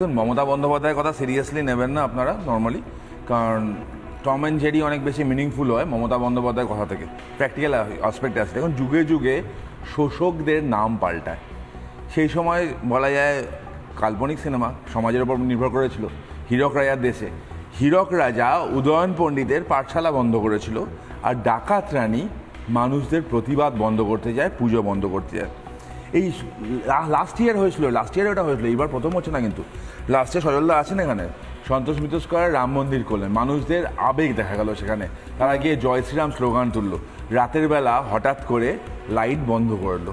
মমতা বন্দ্যোপাধ্যায়ের কথা সিরিয়াসলি নেবেন না আপনারা নর্মালি কারণ টম অ্যান্ড জেরি অনেক বেশি মিনিংফুল হয় মমতা বন্দ্যোপাধ্যায়ের কথা থেকে প্র্যাকটিক্যাল আসপেক্ট আছে। দেখুন, যুগে যুগে শোষকদের নাম পাল্টায়। সেই সময় বলা যায় কাল্পনিক সিনেমা সমাজের উপর নির্ভর করেছিল, হীরক রাজার দেশে। হীরক রাজা উদয়ন পণ্ডিতের পাঠশালা বন্ধ করেছিল, আর ডাকাত রানী মানুষদের প্রতিবাদ বন্ধ করতে যায়, পুজো বন্ধ করতে যায়। এই লাস্ট ইয়ার হয়েছিল লাস্ট ইয়ার ওটা হয়েছিল এবার প্রথম হচ্ছে না কিন্তু। লাস্টে সজলদা আছেন এখানে, সন্তোষ মিত্র স্কোয়ার রাম মন্দির করলেন মানুষদের আবেগ দেখা গেল সেখানে। তারা গিয়ে জয় শ্রীরাম স্লোগান তুললো। রাতের বেলা হঠাৎ করে লাইট বন্ধ করল।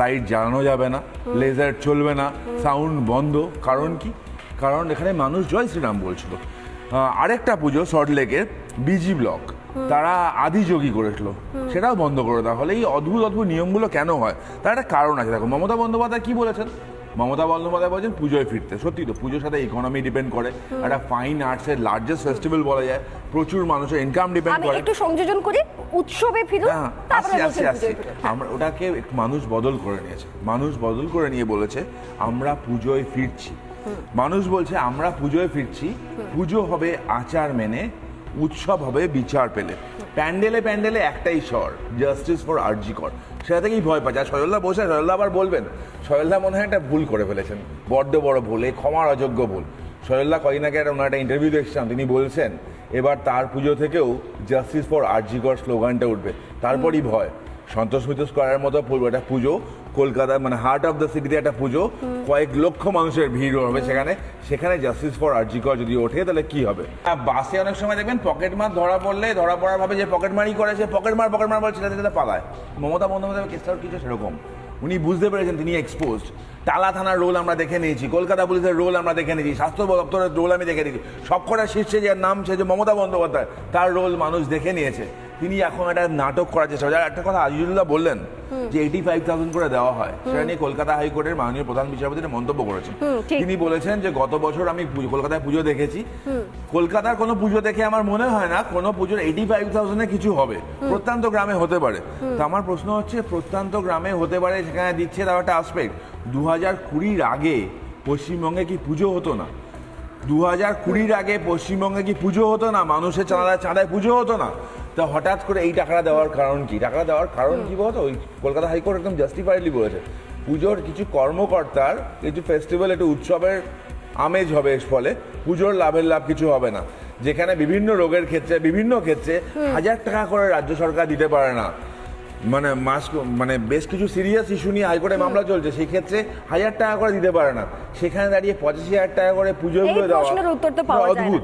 লাইট জ্বালানো যাবে না লেজার চলবে না সাউন্ড বন্ধ। কারণ কি? কারণ এখানে মানুষ জয় শ্রীরাম বলছিল। আরেকটা পুজো সল্টলেকের বিজি ব্লক তারা আদিযোগী করেছিল। সেটাও বন্ধ করে দেওয়া হলে। এই অদ্ভুত অদ্ভুত নিয়মগুলো কেন হয়? তার একটা কারণ আছে। দেখো মমতা বন্দ্যোপাধ্যায় কি বলেছেন? মমতা বন্দ্যোপাধ্যায় বলছেন পুজোয় ফিরতে। সত্যি তো পুজোর সাথে ইকোনমি ডিপেন্ড করে। একটা ফাইন আর্টসের লার্জেস্ট ফেস্টিভ্যাল বলা যায়। প্রচুর মানুষের ইনকাম ডিপেন্ড করে। একটু সংযোজন করি উৎসবে ফিরুন তারপরে আসছি আসছি আসছি পুজোয় ফিরুন। হ্যাঁ। আমরা ওটাকে একটু মানুষ বদল করে নিয়েছে। মানুষ বদল করে নিয়ে বলেছে আমরা পুজোয় ফিরছি। মানুষ বলছে, আমরা পুজোয় ফিরছি। পুজো হবে আচার মেনে, উৎসব হবে বিচার পেলে। প্যান্ডেলে প্যান্ডেলে একটাই স্বর জাস্টিস ফর আরজি কর সেটা থেকেই ভয় পাচ্ছে। আর সজলদা বসে, সজলদা আবার বলবেন, সজলদা মনে হয় একটা ভুল করে ফেলেছেন। বড্ড বড় ভুল এই ক্ষমার অযোগ্য ভুল। সজলদা কদিন আগে একটা ওনার একটা ইন্টারভিউ দেখছিলাম, তিনি বলছেন, এবার তার পুজো থেকেও জাস্টিস ফর আরজিকর স্লোগানটা উঠবে। তারপরই ভয়। সন্তোষ মিত্র স্কোয়ারের মতো একটা পুজো। কলকাতা মানে হার্ট অফ দ্য সিটিতে একটা পুজো। কয়েক লক্ষ মানুষের ভিড় হবে সেখানে। সেখানে জাস্টিস ফর আরজিকর যদি ওঠে, তাহলে কি হবে? বাসে অনেক সময় দেখবেন পকেট মার ধরা পড়লে, ধরা পড়ার ভাবে যে পকেট মারি করেছে পকেট মার পকেট মার বলে ছেলে ছেলে পালায়। মমতা বন্দ্যোপাধ্যায় কেসটার কিছু সেরকম। উনি বুঝতে পেরেছেন তিনি এক্সপোজড টালা থানার রোল আমরা দেখে নিয়েছি, কলকাতা পুলিশের রোল আমরা দেখে নিয়েছি, স্বাস্থ্য দপ্তরের রোল আমি দেখে নিয়েছি। সবকটা শীর্ষে যে নাম সে যে মমতা বন্দ্যোপাধ্যায়, তার রোল মানুষ দেখে নিয়েছে। তিনি এখন একটা নাটক করার চেষ্টা করছেন। একটা কথা আজিজুল্লাহ বললেন যে এইটি ফাইভ থাউজেন্ড করে দেওয়া হয়। সেটা নিয়ে কলকাতা হাইকোর্টের মাননীয় প্রধান বিচারপতি মন্তব্য করেছেন। তিনি বলেছেন যে গত বছর আমি কলকাতায় পুজো দেখেছি। কলকাতার কোনো পুজো দেখে আমার মনে হয় না কোনো পুজোর এইটি ফাইভ থাউজেন্ডে কিছু হবে। প্রত্যন্ত গ্রামে হতে পারে। তো আমার প্রশ্ন হচ্ছে প্রত্যন্ত গ্রামে হতে পারে সেখানে দিচ্ছে তার একটা আসপেক্ট দু হাজার কুড়ির আগে পশ্চিমবঙ্গে কি পুজো হতো না? দু হাজার কুড়ির আগে পশ্চিমবঙ্গে কি পুজো হতো না? মানুষের চাঁদায় চাঁদায় পুজো হতো না? তা হঠাৎ করে এই টাকাটা দেওয়ার কারণ কি? টাকাটা দেওয়ার কারণ কি বলতো? ওই কলকাতা হাইকোর্ট একদম জাস্টিফাইডলি বলেছে। পুজোর কিছু কর্মকর্তার কিছু ফেস্টিভ্যাল একটু উৎসবের আমেজ হবে এর ফলে। পুজোর লাভের লাভ কিছু হবে না। যেখানে বিভিন্ন রোগের ক্ষেত্রে বিভিন্ন ক্ষেত্রে হাজার টাকা করে রাজ্য সরকার দিতে পারে না। মানে মাস মানে বেশ কিছু সিরিয়াস ইস্যু নিয়ে হাইকোর্টে মামলা চলছে। সেই ক্ষেত্রে হাজার টাকা করে দিতে পারে না। সেখানে দাঁড়িয়ে পঁচাশি হাজার টাকা করে পুজোগুলো দেওয়া। অদ্ভুত।